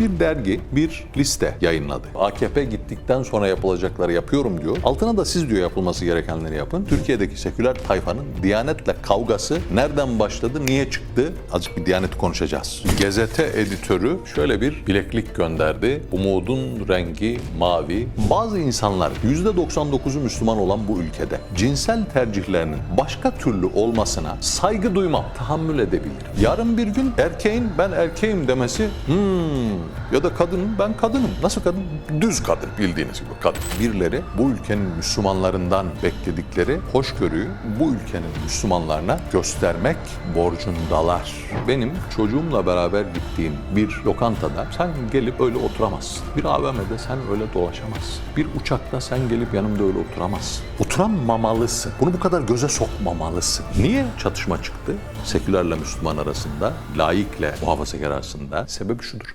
Bir dergi bir liste yayınladı. AKP gittikten sonra yapılacakları yapıyorum diyor. Altına da siz diyor yapılması gerekenleri yapın. Türkiye'deki seküler tayfanın Diyanet'le kavgası nereden başladı, niye çıktı? Azıcık bir Diyanet konuşacağız. Gazete editörü şöyle bir bileklik gönderdi. Umudun rengi mavi. Bazı insanlar %99'u Müslüman olan bu ülkede cinsel tercihlerinin başka türlü olmasına saygı duymam, tahammül edebilir. Yarın bir gün erkeğin ben erkeğim demesi hmm, ya da kadının ben kadınım. Nasıl kadın? Düz kadın bildiğiniz gibi kadın. Birileri bu ülkenin Müslümanlarından bekledikleri hoşgörüyü bu ülkenin Müslümanlarına göstermek borcundalar. Benim çocuğumla beraber gittiğim bir lokantada sen gelip öyle oturamazsın. Bir AVM'de sen öyle dolaşamazsın. Bir uçakta sen gelip yanımda öyle oturamazsın. Oturamamalısın. Bunu bu kadar göze sokmamalısın. Niye çatışma çıktı? Sekülerle Müslüman arasında, laikle muhafazakar arasında. Sebebi şudur.